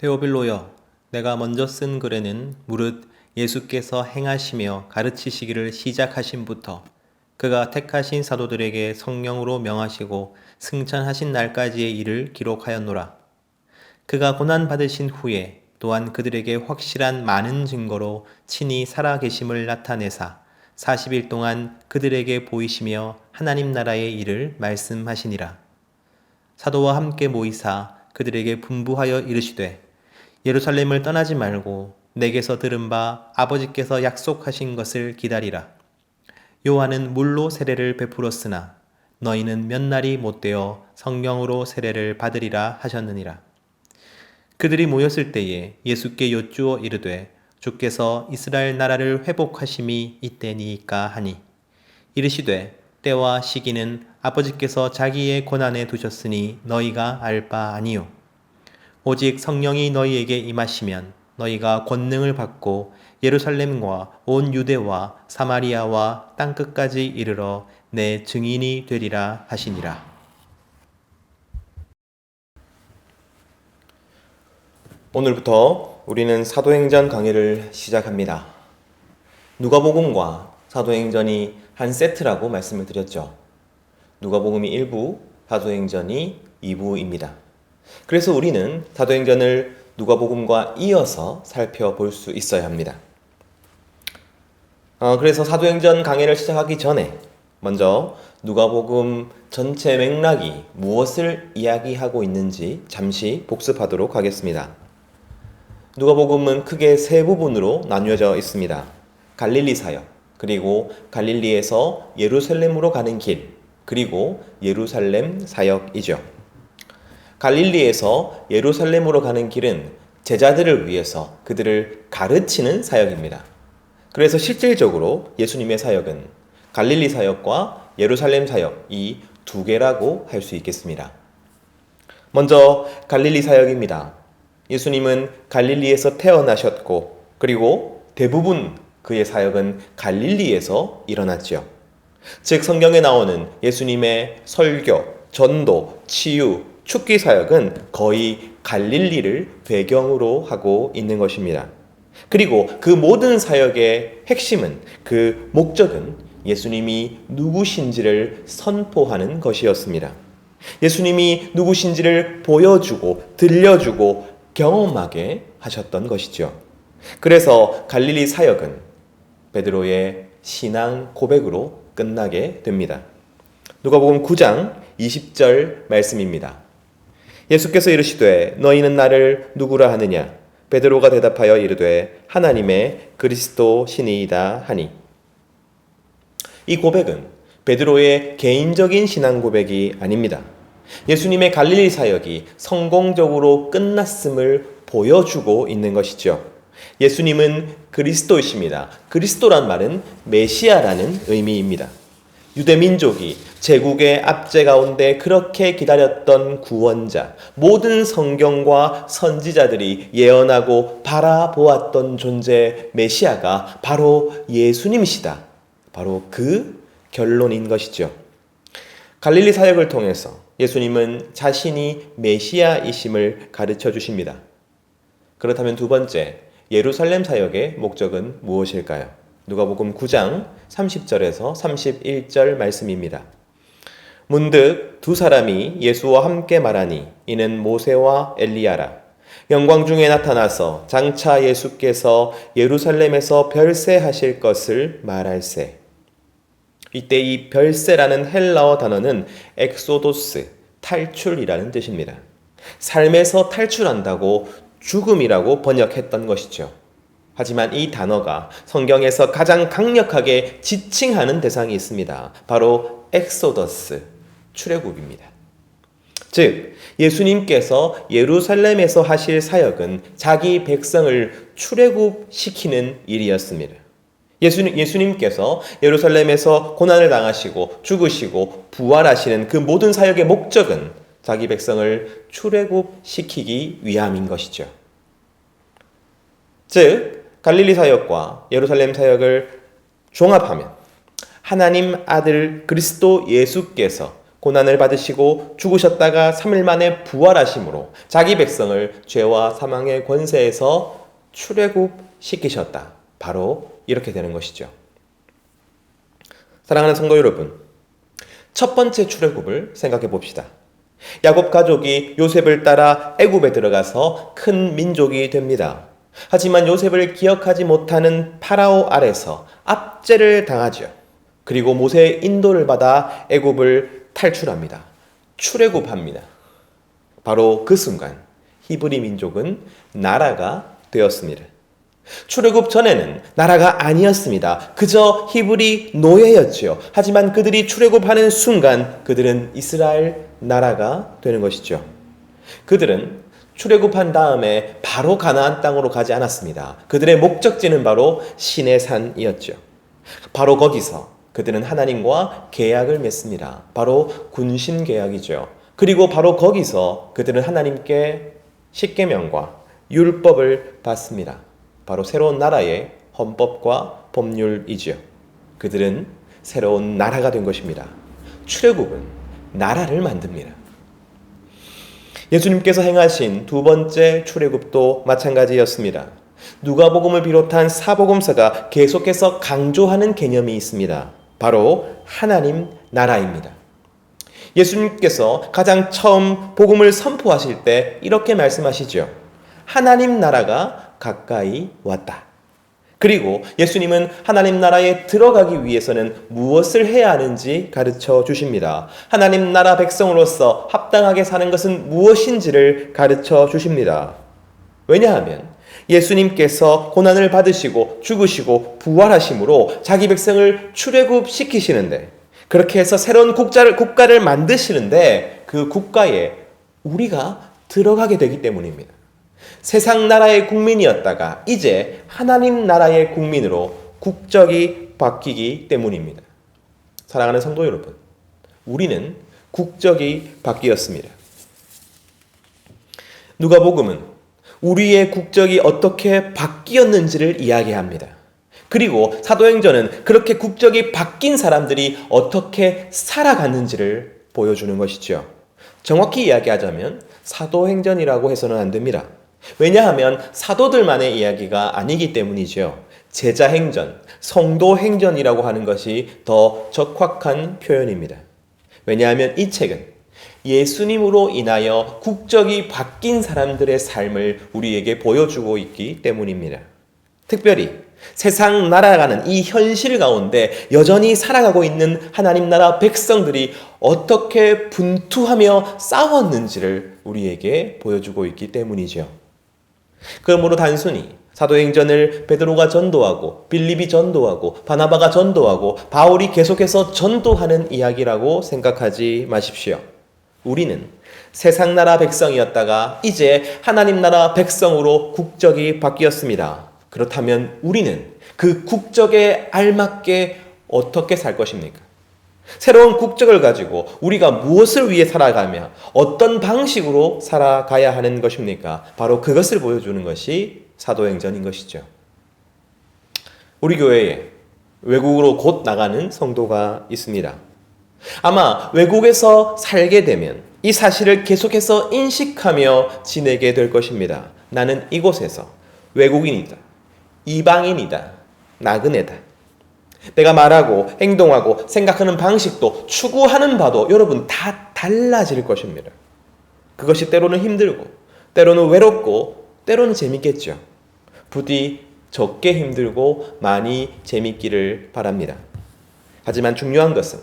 테오빌로여, 내가 먼저 쓴 글에는 무릇 예수께서 행하시며 가르치시기를 시작하신부터 그가 택하신 사도들에게 성령으로 명하시고 승천하신 날까지의 일을 기록하였노라. 그가 고난 받으신 후에 또한 그들에게 확실한 많은 증거로 친히 살아계심을 나타내사 40일 동안 그들에게 보이시며 하나님 나라의 일을 말씀하시니라. 사도와 함께 모이사 그들에게 분부하여 이르시되 예루살렘을 떠나지 말고 내게서 들은 바 아버지께서 약속하신 것을 기다리라. 요한은 물로 세례를 베풀었으나 너희는 몇 날이 못되어 성령으로 세례를 받으리라 하셨느니라. 그들이 모였을 때에 예수께 여쭈어 이르되 주께서 이스라엘 나라를 회복하심이 이때니까 하니 이르시되 때와 시기는 아버지께서 자기의 고난에 두셨으니 너희가 알 바 아니요 오직 성령이 너희에게 임하시면 너희가 권능을 받고 예루살렘과 온 유대와 사마리아와 땅 끝까지 이르러 내 증인이 되리라 하시니라. 오늘부터 우리는 사도행전 강의를 시작합니다. 누가복음과 사도행전이 한 세트라고 말씀을 드렸죠. 누가복음이 1부, 사도행전이 2부입니다. 그래서 우리는 사도행전을 누가복음과 이어서 살펴볼 수 있어야 합니다. 어, 그래서 사도행전 강의를 시작하기 전에 먼저 누가복음 전체 맥락이 무엇을 이야기하고 있는지 잠시 복습하도록 하겠습니다. 누가복음은 크게 세 부분으로 나뉘어져 있습니다. 갈릴리 사역, 그리고 갈릴리에서 예루살렘으로 가는 길, 그리고 예루살렘 사역이죠. 갈릴리에서 예루살렘으로 가는 길은 제자들을 위해서 그들을 가르치는 사역입니다. 그래서 실질적으로 예수님의 사역은 갈릴리 사역과 예루살렘 사역 이 두 개라고 할 수 있겠습니다. 먼저 갈릴리 사역입니다. 예수님은 갈릴리에서 태어나셨고 그리고 대부분 그의 사역은 갈릴리에서 일어났죠. 즉 성경에 나오는 예수님의 설교, 전도, 치유, 축기 사역은 거의 갈릴리를 배경으로 하고 있는 것입니다. 그리고 그 모든 사역의 핵심은 그 목적은 예수님이 누구신지를 선포하는 것이었습니다. 예수님이 누구신지를 보여주고 들려주고 경험하게 하셨던 것이죠. 그래서 갈릴리 사역은 베드로의 신앙 고백으로 끝나게 됩니다. 누가복음 9장 20절 말씀입니다. 예수께서 이르시되 너희는 나를 누구라 하느냐 베드로가 대답하여 이르되 하나님의 그리스도 신이이다 하니 이 고백은 베드로의 개인적인 신앙 고백이 아닙니다. 예수님의 갈릴리 사역이 성공적으로 끝났음을 보여주고 있는 것이죠. 예수님은 그리스도이십니다. 그리스도란 말은 메시아라는 의미입니다. 유대 민족이 제국의 압제 가운데 그렇게 기다렸던 구원자, 모든 성경과 선지자들이 예언하고 바라보았던 존재 메시아가 바로 예수님이시다. 바로 그 결론인 것이죠. 갈릴리 사역을 통해서 예수님은 자신이 메시아이심을 가르쳐 주십니다. 그렇다면 두 번째, 예루살렘 사역의 목적은 무엇일까요? 누가복음 9장 30절에서 31절 말씀입니다. 문득 두 사람이 예수와 함께 말하니 이는 모세와 엘리야라. 영광 중에 나타나서 장차 예수께서 예루살렘에서 별세하실 것을 말할세. 이때 이 별세라는 헬라어 단어는 엑소도스, 탈출이라는 뜻입니다. 삶에서 탈출한다고 죽음이라고 번역했던 것이죠. 하지만 이 단어가 성경에서 가장 강력하게 지칭하는 대상이 있습니다. 바로 엑소더스, 출애굽입니다. 즉, 예수님께서 예루살렘에서 하실 사역은 자기 백성을 출애굽시키는 일이었습니다. 예수님, 예수님께서 예루살렘에서 고난을 당하시고 죽으시고 부활하시는 그 모든 사역의 목적은 자기 백성을 출애굽시키기 위함인 것이죠. 즉, 갈릴리 사역과 예루살렘 사역을 종합하면 하나님 아들 그리스도 예수께서 고난을 받으시고 죽으셨다가 3일 만에 부활하심으로 자기 백성을 죄와 사망의 권세에서 출애굽시키셨다. 바로 이렇게 되는 것이죠. 사랑하는 성도 여러분, 첫 번째 출애굽을 생각해 봅시다. 야곱 가족이 요셉을 따라 애굽에 들어가서 큰 민족이 됩니다. 하지만 요셉을 기억하지 못하는 파라오 아래서 압제를 당하죠. 그리고 모세의 인도를 받아 애굽을 탈출합니다. 출애굽합니다. 바로 그 순간 히브리 민족은 나라가 되었습니다. 출애굽 전에는 나라가 아니었습니다. 그저 히브리 노예였지요. 하지만 그들이 출애굽하는 순간 그들은 이스라엘 나라가 되는 것이죠. 그들은 출애굽한 다음에 바로 가나안 땅으로 가지 않았습니다. 그들의 목적지는 바로 신의 산이었죠. 바로 거기서 그들은 하나님과 계약을 맺습니다. 바로 군신 계약이죠. 그리고 바로 거기서 그들은 하나님께 십계명과 율법을 받습니다. 바로 새로운 나라의 헌법과 법률이지요. 그들은 새로운 나라가 된 것입니다. 출애굽은 나라를 만듭니다. 예수님께서 행하신 두 번째 출애굽도 마찬가지였습니다. 누가복음을 비롯한 사복음서가 계속해서 강조하는 개념이 있습니다. 바로 하나님 나라입니다. 예수님께서 가장 처음 복음을 선포하실 때 이렇게 말씀하시죠. 하나님 나라가 가까이 왔다. 그리고 예수님은 하나님 나라에 들어가기 위해서는 무엇을 해야 하는지 가르쳐 주십니다. 하나님 나라 백성으로서 합당하게 사는 것은 무엇인지를 가르쳐 주십니다. 왜냐하면 예수님께서 고난을 받으시고 죽으시고 부활하심으로 자기 백성을 출애굽 시키시는데 그렇게 해서 새로운 국가를 국가를 만드시는데 그 국가에 우리가 들어가게 되기 때문입니다. 세상 나라의 국민이었다가 이제 하나님 나라의 국민으로 국적이 바뀌기 때문입니다. 사랑하는 성도 여러분, 우리는 국적이 바뀌었습니다. 누가복음은 우리의 국적이 어떻게 바뀌었는지를 이야기합니다. 그리고 사도행전은 그렇게 국적이 바뀐 사람들이 어떻게 살아갔는지를 보여주는 것이죠. 정확히 이야기하자면 사도행전이라고 해서는 안 됩니다. 왜냐하면 사도들만의 이야기가 아니기 때문이죠. 제자 행전, 성도 행전이라고 하는 것이 더 적확한 표현입니다. 왜냐하면 이 책은 예수님으로 인하여 국적이 바뀐 사람들의 삶을 우리에게 보여주고 있기 때문입니다. 특별히 세상 날아가는 이 현실 가운데 여전히 살아가고 있는 하나님 나라 백성들이 어떻게 분투하며 싸웠는지를 우리에게 보여주고 있기 때문이죠. 그러므로 단순히 사도행전을 베드로가 전도하고 빌립이 전도하고 바나바가 전도하고 바울이 계속해서 전도하는 이야기라고 생각하지 마십시오. 우리는 세상 나라 백성이었다가 이제 하나님 나라 백성으로 국적이 바뀌었습니다. 그렇다면 우리는 그 국적에 알맞게 어떻게 살 것입니까? 새로운 국적을 가지고 우리가 무엇을 위해 살아가며 어떤 방식으로 살아가야 하는 것입니까? 바로 그것을 보여주는 것이 사도행전인 것이죠. 우리 교회에 외국으로 곧 나가는 성도가 있습니다. 아마 외국에서 살게 되면 이 사실을 계속해서 인식하며 지내게 될 것입니다. 나는 이곳에서 외국인이다. 이방인이다. 나그네다. 내가 말하고 행동하고 생각하는 방식도 추구하는 바도 여러분 다 달라질 것입니다. 그것이 때로는 힘들고, 때로는 외롭고, 때로는 재밌겠죠. 부디 적게 힘들고 많이 재밌기를 바랍니다. 하지만 중요한 것은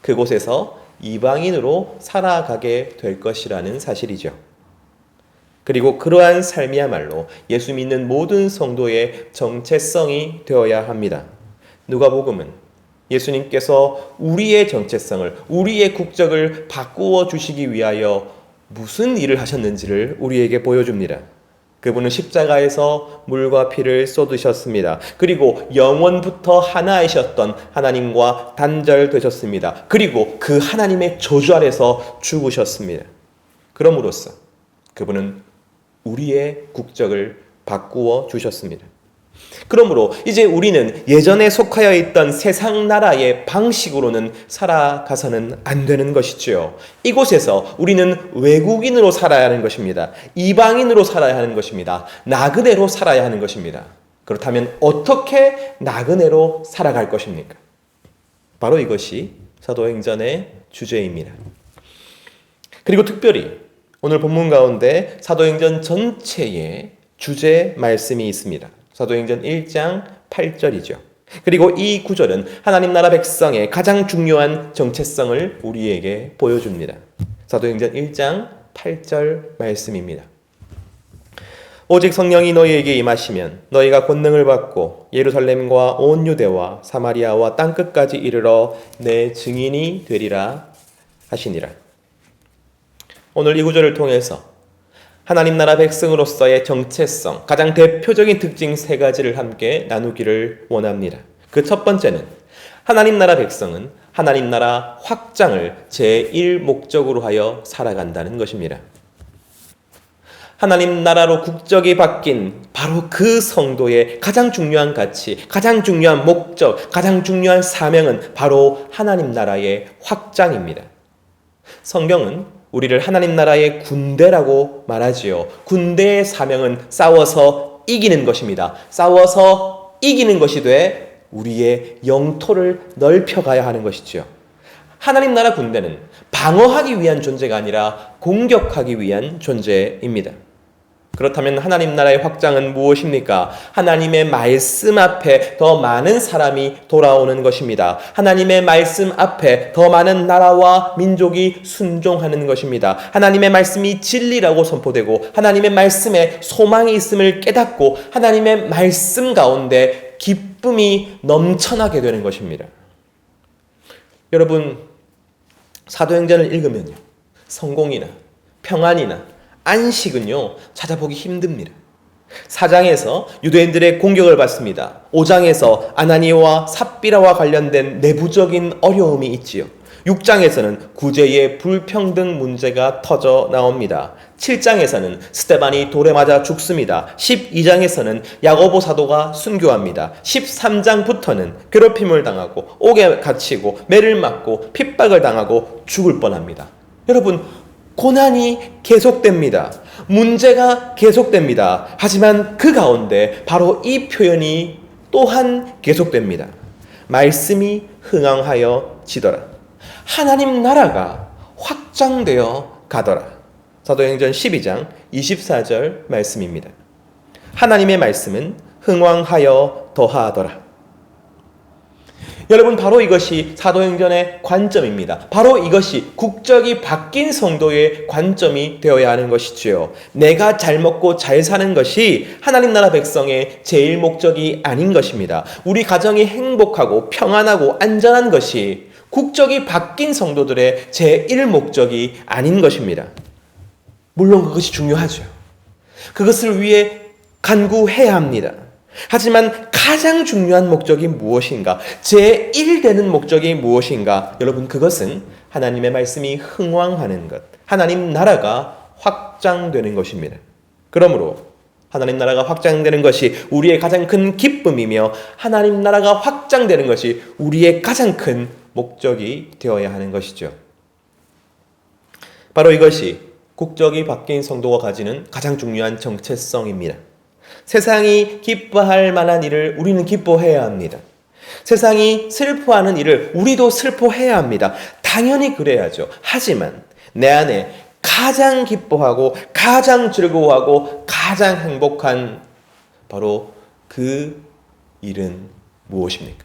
그곳에서 이방인으로 살아가게 될 것이라는 사실이죠. 그리고 그러한 삶이야말로 예수 믿는 모든 성도의 정체성이 되어야 합니다. 누가복음은 예수님께서 우리의 정체성을 우리의 국적을 바꾸어 주시기 위하여 무슨 일을 하셨는지를 우리에게 보여줍니다. 그분은 십자가에서 물과 피를 쏟으셨습니다. 그리고 영원부터 하나이셨던 하나님과 단절되셨습니다. 그리고 그 하나님의 저주 아래서 죽으셨습니다. 그럼으로써 그분은 우리의 국적을 바꾸어 주셨습니다. 그러므로 이제 우리는 예전에 속하여 있던 세상 나라의 방식으로는 살아가서는 안 되는 것이지요. 이곳에서 우리는 외국인으로 살아야 하는 것입니다. 이방인으로 살아야 하는 것입니다. 나그네로 살아야 하는 것입니다. 그렇다면 어떻게 나그네로 살아갈 것입니까? 바로 이것이 사도행전의 주제입니다. 그리고 특별히 오늘 본문 가운데 사도행전 전체에 주제 말씀이 있습니다. 사도행전 1장 8절이죠. 그리고 이 구절은 하나님 나라 백성의 가장 중요한 정체성을 우리에게 보여줍니다. 사도행전 1장 8절 말씀입니다. 오직 성령이 너희에게 임하시면 너희가 권능을 받고 예루살렘과 온 유대와 사마리아와 땅 끝까지 이르러 내 증인이 되리라 하시니라. 오늘 이 구절을 통해서 하나님 나라 백성으로서의 정체성, 가장 대표적인 특징 세 가지를 함께 나누기를 원합니다. 그 첫 번째는 하나님 나라 백성은 하나님 나라 확장을 제1 목적으로 하여 살아간다는 것입니다. 하나님 나라로 국적이 바뀐 바로 그 성도의 가장 중요한 가치, 가장 중요한 목적, 가장 중요한 사명은 바로 하나님 나라의 확장입니다. 성경은 우리를 하나님 나라의 군대라고 말하지요. 군대의 사명은 싸워서 이기는 것입니다. 싸워서 이기는 것이 돼 우리의 영토를 넓혀가야 하는 것이지요. 하나님 나라 군대는 방어하기 위한 존재가 아니라 공격하기 위한 존재입니다. 그렇다면 하나님 나라의 확장은 무엇입니까? 하나님의 말씀 앞에 더 많은 사람이 돌아오는 것입니다. 하나님의 말씀 앞에 더 많은 나라와 민족이 순종하는 것입니다. 하나님의 말씀이 진리라고 선포되고 하나님의 말씀에 소망이 있음을 깨닫고 하나님의 말씀 가운데 기쁨이 넘쳐나게 되는 것입니다. 여러분 사도행전을 읽으면요. 성공이나 평안이나 안식은요, 찾아보기 힘듭니다. 4장에서 유대인들의 공격을 받습니다. 5장에서 아나니와 삽비라와 관련된 내부적인 어려움이 있지요. 6장에서는 구제의 불평등 문제가 터져 나옵니다. 7장에서는 스테반이 돌에 맞아 죽습니다. 12장에서는 야고보 사도가 순교합니다. 13장부터는 괴롭힘을 당하고 옥에 갇히고 매를 맞고 핍박을 당하고 죽을 뻔합니다. 여러분 고난이 계속됩니다. 문제가 계속됩니다. 하지만 그 가운데 바로 이 표현이 또한 계속됩니다. 말씀이 흥황하여 지더라. 하나님 나라가 확장되어 가더라. 사도행전 12장 24절 말씀입니다. 하나님의 말씀은 흥왕하여 더하더라. 여러분 바로 이것이 사도행전의 관점입니다. 바로 이것이 국적이 바뀐 성도의 관점이 되어야 하는 것이지요. 내가 잘 먹고 잘 사는 것이 하나님 나라 백성의 제일 목적이 아닌 것입니다. 우리 가정이 행복하고 평안하고 안전한 것이 국적이 바뀐 성도들의 제1 목적이 아닌 것입니다. 물론 그것이 중요하죠. 그것을 위해 간구해야 합니다. 하지만 가장 중요한 목적이 무엇인가? 제1되는 목적이 무엇인가? 여러분, 그것은 하나님의 말씀이 흥왕하는 것, 하나님 나라가 확장되는 것입니다. 그러므로 하나님 나라가 확장되는 것이 우리의 가장 큰 기쁨이며 하나님 나라가 확장되는 것이 우리의 가장 큰 목적이 되어야 하는 것이죠. 바로 이것이 국적이 바뀐 성도가 가지는 가장 중요한 정체성입니다. 세상이 기뻐할 만한 일을 우리는 기뻐해야 합니다. 세상이 슬퍼하는 일을 우리도 슬퍼해야 합니다. 당연히 그래야죠. 하지만 내 안에 가장 기뻐하고 가장 즐거워하고 가장 행복한 바로 그 일은 무엇입니까?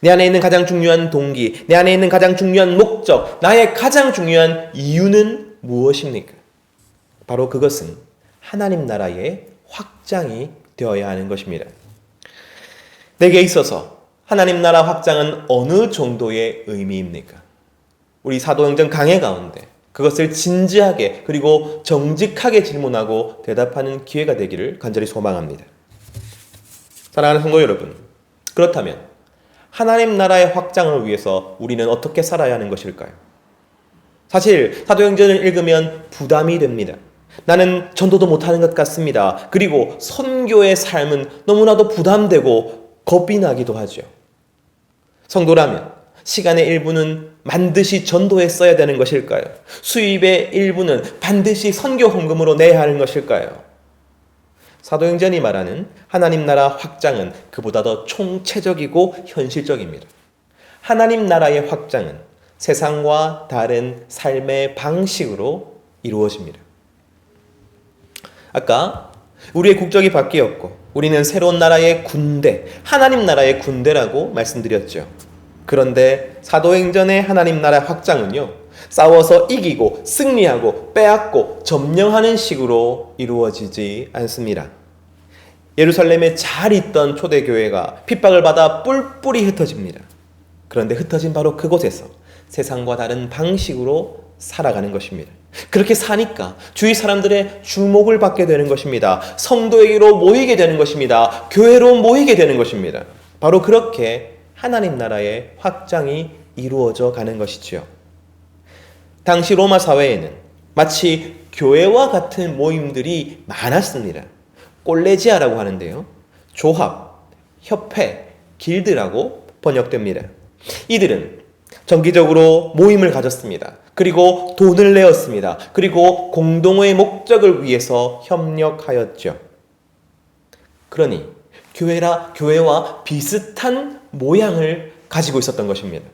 내 안에 있는 가장 중요한 동기, 내 안에 있는 가장 중요한 목적, 나의 가장 중요한 이유는 무엇입니까? 바로 그것은 하나님 나라의 확장이 되어야 하는 것입니다. 내게 있어서 하나님 나라 확장은 어느 정도의 의미입니까? 우리 사도행전 강해 가운데 그것을 진지하게 그리고 정직하게 질문하고 대답하는 기회가 되기를 간절히 소망합니다. 사랑하는 성도 여러분, 그렇다면 하나님 나라의 확장을 위해서 우리는 어떻게 살아야 하는 것일까요? 사실 사도행전을 읽으면 부담이 됩니다. 나는 전도도 못하는 것 같습니다. 그리고 선교의 삶은 너무나도 부담되고 겁이 나기도 하죠. 성도라면 시간의 일부는 반드시 전도에 써야 되는 것일까요? 수입의 일부는 반드시 선교 헌금으로 내야 하는 것일까요? 사도행전이 말하는 하나님 나라 확장은 그보다 더 총체적이고 현실적입니다. 하나님 나라의 확장은 세상과 다른 삶의 방식으로 이루어집니다. 아까 우리의 국적이 바뀌었고 우리는 새로운 나라의 군대, 하나님 나라의 군대라고 말씀드렸죠. 그런데 사도행전의 하나님 나라 확장은요. 싸워서 이기고 승리하고 빼앗고 점령하는 식으로 이루어지지 않습니다. 예루살렘에 잘 있던 초대교회가 핍박을 받아 뿔뿔이 흩어집니다. 그런데 흩어진 바로 그곳에서 세상과 다른 방식으로 살아가는 것입니다. 그렇게 사니까 주위 사람들의 주목을 받게 되는 것입니다. 성도에게로 모이게 되는 것입니다. 교회로 모이게 되는 것입니다. 바로 그렇게 하나님 나라의 확장이 이루어져 가는 것이지요. 당시 로마 사회에는 마치 교회와 같은 모임들이 많았습니다. 꼴레지아라고 하는데요. 조합, 협회, 길드라고 번역됩니다. 이들은 정기적으로 모임을 가졌습니다. 그리고 돈을 내었습니다. 그리고 공동의 목적을 위해서 협력하였죠. 그러니 교회라 교회와 비슷한 모양을 가지고 있었던 것입니다.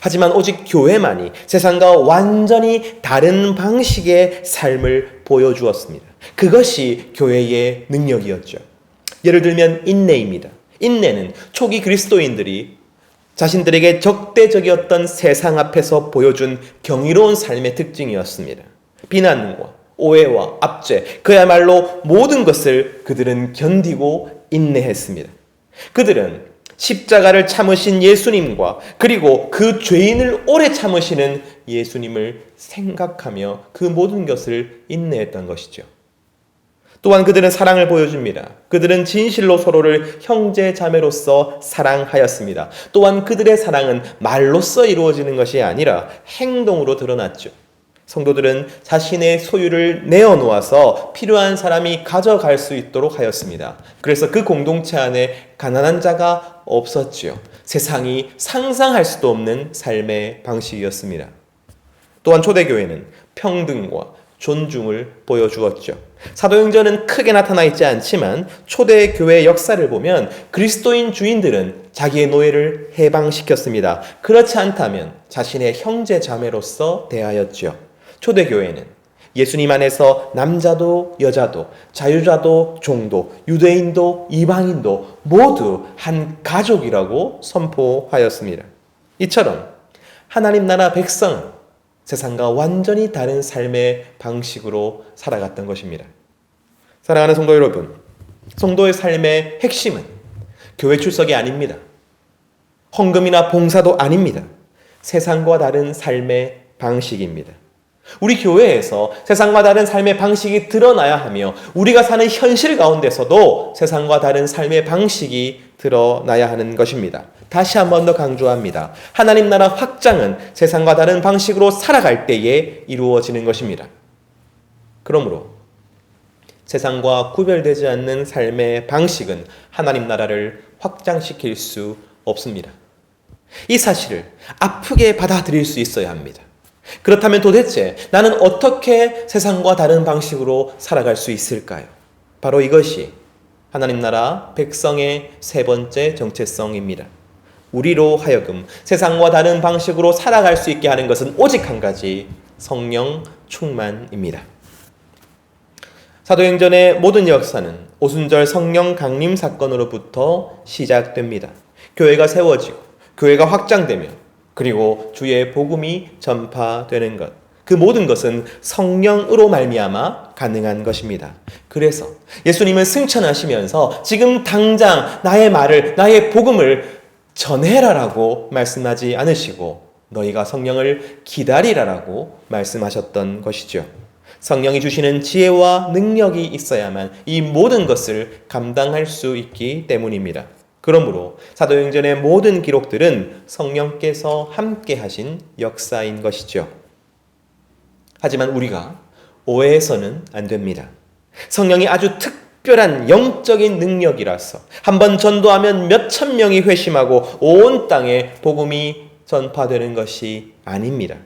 하지만 오직 교회만이 세상과 완전히 다른 방식의 삶을 보여주었습니다. 그것이 교회의 능력이었죠. 예를 들면 인내입니다. 인내는 초기 그리스도인들이 자신들에게 적대적이었던 세상 앞에서 보여준 경이로운 삶의 특징이었습니다. 비난과 오해와 압제, 그야말로 모든 것을 그들은 견디고 인내했습니다. 그들은 십자가를 참으신 예수님과 그리고 그 죄인을 오래 참으시는 예수님을 생각하며 그 모든 것을 인내했던 것이죠. 또한 그들은 사랑을 보여줍니다. 그들은 진실로 서로를 형제 자매로서 사랑하였습니다. 또한 그들의 사랑은 말로써 이루어지는 것이 아니라 행동으로 드러났죠. 성도들은 자신의 소유를 내어놓아서 필요한 사람이 가져갈 수 있도록 하였습니다. 그래서 그 공동체 안에 가난한 자가 없었지요. 세상이 상상할 수도 없는 삶의 방식이었습니다. 또한 초대교회는 평등과 존중을 보여주었죠. 사도행전은 크게 나타나 있지 않지만 초대 교회 역사를 보면 그리스도인 주인들은 자기의 노예를 해방시켰습니다. 그렇지 않다면 자신의 형제 자매로서 대하였죠. 초대 교회는 예수님 안에서 남자도 여자도 자유자도 종도 유대인도 이방인도 모두 한 가족이라고 선포하였습니다. 이처럼 하나님 나라 백성은 세상과 완전히 다른 삶의 방식으로 살아갔던 것입니다. 사랑하는 성도 여러분, 성도의 삶의 핵심은 교회 출석이 아닙니다. 헌금이나 봉사도 아닙니다. 세상과 다른 삶의 방식입니다. 우리 교회에서 세상과 다른 삶의 방식이 드러나야 하며 우리가 사는 현실 가운데서도 세상과 다른 삶의 방식이 드러나야 하는 것입니다. 다시 한 번 더 강조합니다. 하나님 나라 확장은 세상과 다른 방식으로 살아갈 때에 이루어지는 것입니다. 그러므로 세상과 구별되지 않는 삶의 방식은 하나님 나라를 확장시킬 수 없습니다. 이 사실을 아프게 받아들일 수 있어야 합니다. 그렇다면 도대체 나는 어떻게 세상과 다른 방식으로 살아갈 수 있을까요? 바로 이것이 하나님 나라 백성의 세 번째 정체성입니다. 우리로 하여금 세상과 다른 방식으로 살아갈 수 있게 하는 것은 오직 한 가지 성령 충만입니다. 사도행전의 모든 역사는 오순절 성령 강림 사건으로부터 시작됩니다. 교회가 세워지고 교회가 확장되며 그리고 주의 복음이 전파되는 것. 그 모든 것은 성령으로 말미암아 가능한 것입니다. 그래서 예수님은 승천하시면서 지금 당장 나의 말을 나의 복음을 전해라라고 말씀하지 않으시고 너희가 성령을 기다리라라고 말씀하셨던 것이죠. 성령이 주시는 지혜와 능력이 있어야만 이 모든 것을 감당할 수 있기 때문입니다. 그러므로 사도행전의 모든 기록들은 성령께서 함께 하신 역사인 것이죠. 하지만 우리가 오해해서는 안 됩니다. 성령이 아주 특별한 영적인 능력이라서 한 번 전도하면 몇천 명이 회심하고 온 땅에 복음이 전파되는 것이 아닙니다.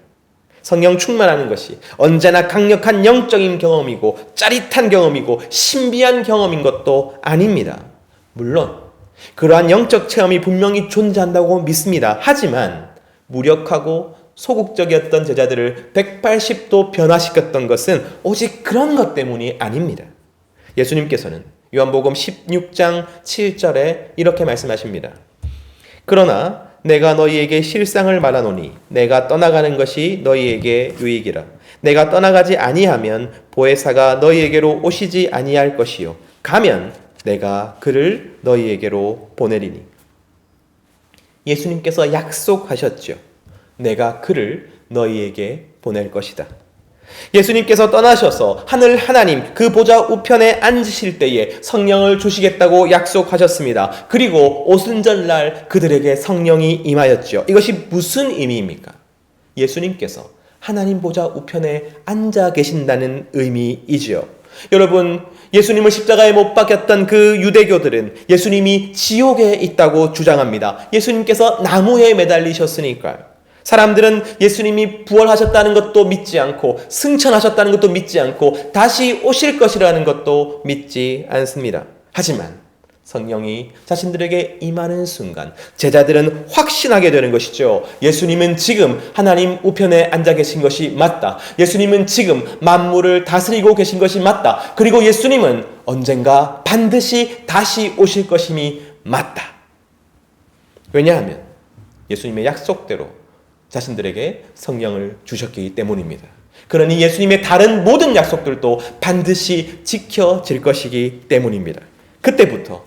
성령 충만하는 것이 언제나 강력한 영적인 경험이고 짜릿한 경험이고 신비한 경험인 것도 아닙니다. 물론 그러한 영적 체험이 분명히 존재한다고 믿습니다. 하지만 무력하고 소극적이었던 제자들을 180도 변화시켰던 것은 오직 그런 것 때문이 아닙니다. 예수님께서는 요한복음 16장 7절에 이렇게 말씀하십니다. 그러나 내가 너희에게 실상을 말하노니 내가 떠나가는 것이 너희에게 유익이라. 내가 떠나가지 아니하면 보혜사가 너희에게로 오시지 아니할 것이요. 가면 내가 그를 너희에게로 보내리니. 예수님께서 약속하셨죠. 내가 그를 너희에게 보낼 것이다. 예수님께서 떠나셔서 하늘 하나님 그 보좌 우편에 앉으실 때에 성령을 주시겠다고 약속하셨습니다. 그리고 오순절날 그들에게 성령이 임하였죠. 이것이 무슨 의미입니까? 예수님께서 하나님 보좌 우편에 앉아 계신다는 의미이지요. 여러분, 예수님을 십자가에 못 박였던 그 유대교들은 예수님이 지옥에 있다고 주장합니다. 예수님께서 나무에 매달리셨으니까요. 사람들은 예수님이 부활하셨다는 것도 믿지 않고 승천하셨다는 것도 믿지 않고 다시 오실 것이라는 것도 믿지 않습니다. 하지만 성령이 자신들에게 임하는 순간 제자들은 확신하게 되는 것이죠. 예수님은 지금 하나님 우편에 앉아 계신 것이 맞다. 예수님은 지금 만물을 다스리고 계신 것이 맞다. 그리고 예수님은 언젠가 반드시 다시 오실 것임이 맞다. 왜냐하면 예수님의 약속대로 자신들에게 성령을 주셨기 때문입니다. 그러니 예수님의 다른 모든 약속들도 반드시 지켜질 것이기 때문입니다. 그때부터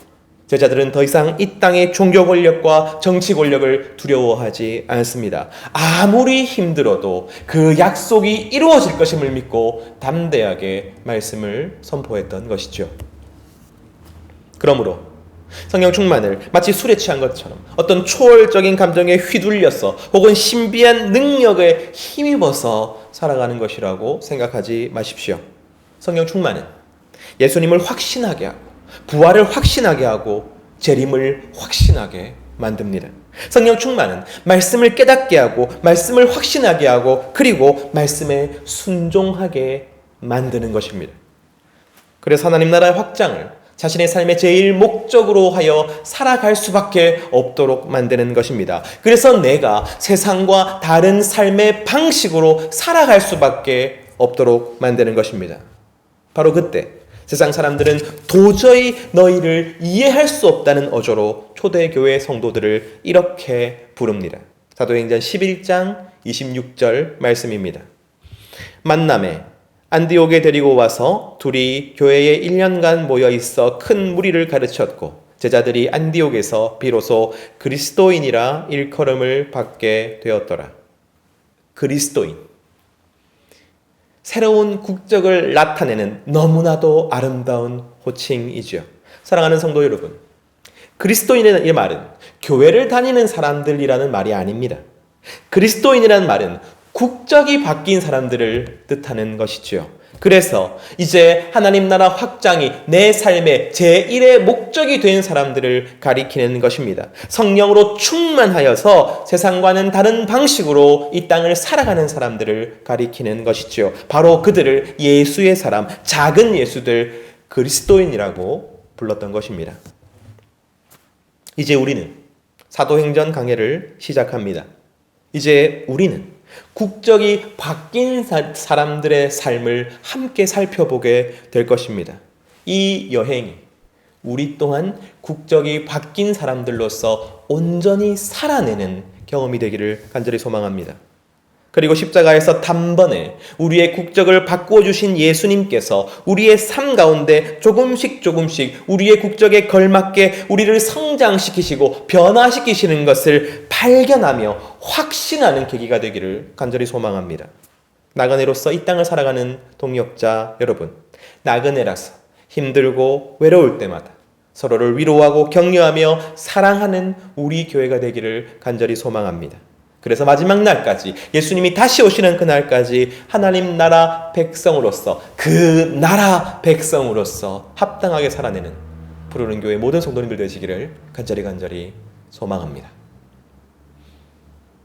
제자들은 더 이상 이 땅의 종교 권력과 정치 권력을 두려워하지 않습니다. 아무리 힘들어도 그 약속이 이루어질 것임을 믿고 담대하게 말씀을 선포했던 것이죠. 그러므로 성령 충만을 마치 술에 취한 것처럼 어떤 초월적인 감정에 휘둘려서 혹은 신비한 능력에 힘입어서 살아가는 것이라고 생각하지 마십시오. 성령 충만은 예수님을 확신하게 하고 부활을 확신하게 하고 재림을 확신하게 만듭니다. 성령 충만은 말씀을 깨닫게 하고 말씀을 확신하게 하고 그리고 말씀에 순종하게 만드는 것입니다. 그래서 하나님 나라의 확장을 자신의 삶의 제일 목적으로 하여 살아갈 수밖에 없도록 만드는 것입니다. 그래서 내가 세상과 다른 삶의 방식으로 살아갈 수밖에 없도록 만드는 것입니다. 바로 그때 세상 사람들은 도저히 너희를 이해할 수 없다는 어조로 초대교회 성도들을 이렇게 부릅니다. 사도행전 11장 26절 말씀입니다. 만남에 안디옥에 데리고 와서 둘이 교회에 1년간 모여 있어 큰 무리를 가르쳤고 제자들이 안디옥에서 비로소 그리스도인이라 일컬음을 받게 되었더라. 그리스도인. 새로운 국적을 나타내는 너무나도 아름다운 호칭이지요. 사랑하는 성도 여러분. 그리스도인이라는 이 말은 교회를 다니는 사람들이라는 말이 아닙니다. 그리스도인이라는 말은 국적이 바뀐 사람들을 뜻하는 것이지요. 그래서 이제 하나님 나라 확장이 내 삶의 제1의 목적이 된 사람들을 가리키는 것입니다. 성령으로 충만하여서 세상과는 다른 방식으로 이 땅을 살아가는 사람들을 가리키는 것이지요. 바로 그들을 예수의 사람, 작은 예수들, 그리스도인이라고 불렀던 것입니다. 이제 우리는 사도행전 강해를 시작합니다. 이제 우리는 국적이 바뀐 사람들의 삶을 함께 살펴보게 될 것입니다. 이 여행이 우리 또한 국적이 바뀐 사람들로서 온전히 살아내는 경험이 되기를 간절히 소망합니다. 그리고 십자가에서 단번에 우리의 국적을 바꾸어 주신 예수님께서 우리의 삶 가운데 조금씩 조금씩 우리의 국적에 걸맞게 우리를 성장시키시고 변화시키시는 것을 발견하며 확신하는 계기가 되기를 간절히 소망합니다. 나그네로서 이 땅을 살아가는 동역자 여러분, 나그네라서 힘들고 외로울 때마다 서로를 위로하고 격려하며 사랑하는 우리 교회가 되기를 간절히 소망합니다. 그래서 마지막 날까지 예수님이 다시 오시는 그날까지 하나님 나라 백성으로서 그 나라 백성으로서 합당하게 살아내는 부르는 교회 모든 성도님들 되시기를 간절히 간절히 소망합니다.